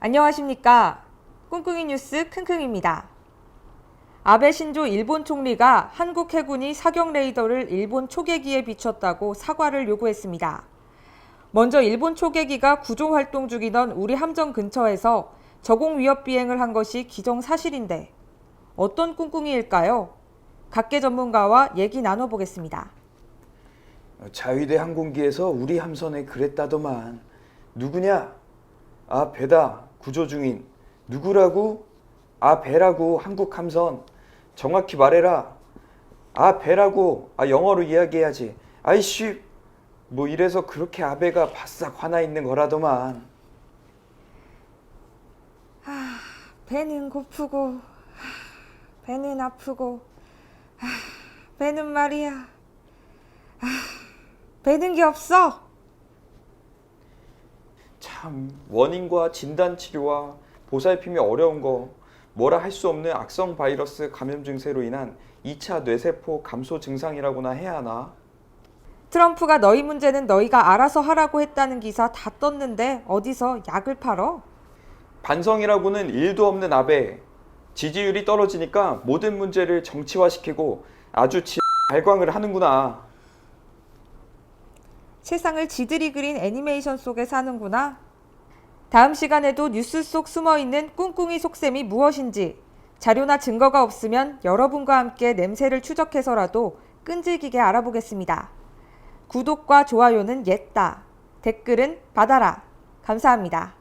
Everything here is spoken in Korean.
안녕하십니까. 꿍꿍이 뉴스 킁킁입니다. 아베 신조 일본 총리가 한국 해군이 사격 레이더를 일본 초계기에 비췄다고 사과를 요구했습니다. 먼저 일본 초계기가 구조 활동 중이던 우리 함정 근처에서 저공 위협 비행을 한 것이 기정사실인데 어떤 꿍꿍이일까요? 각계 전문가와 얘기 나눠보겠습니다. 자위대 항공기에서 우리 함선에 그랬다더만 누구냐? 아 배다 구조 중인 누구라고? 아 배라고 한국 함선. 정확히 말해라. 아 배라고. 아 영어로 이야기해야지. 아이씨 뭐 이래서 그렇게 아베가 바싹 화나 있는 거라더만. 배는 고프고 배는 아프고 배는 말이야. 배는 게 없어 참 원인과 진단 치료와 보살핌이 어려운 거 뭐라 할 수 없는 악성 바이러스 감염 증세로 인한 2차 뇌세포 감소 증상이라고나 해야 하나? 트럼프가 너희 문제는 너희가 알아서 하라고 했다는 기사 다 떴는데 어디서 약을 팔어? 반성이라고는 일도 없는 아베. 지지율이 떨어지니까 모든 문제를 정치화시키고 아주 지 발광을 하는구나. 세상을 지들이 그린 애니메이션 속에 사는구나. 다음 시간에도 뉴스 속 숨어 있는 꿍꿍이 속셈이 무엇인지 자료나 증거가 없으면 여러분과 함께 냄새를 추적해서라도 끈질기게 알아보겠습니다. 구독과 좋아요는 옛다. 댓글은 받아라. 감사합니다.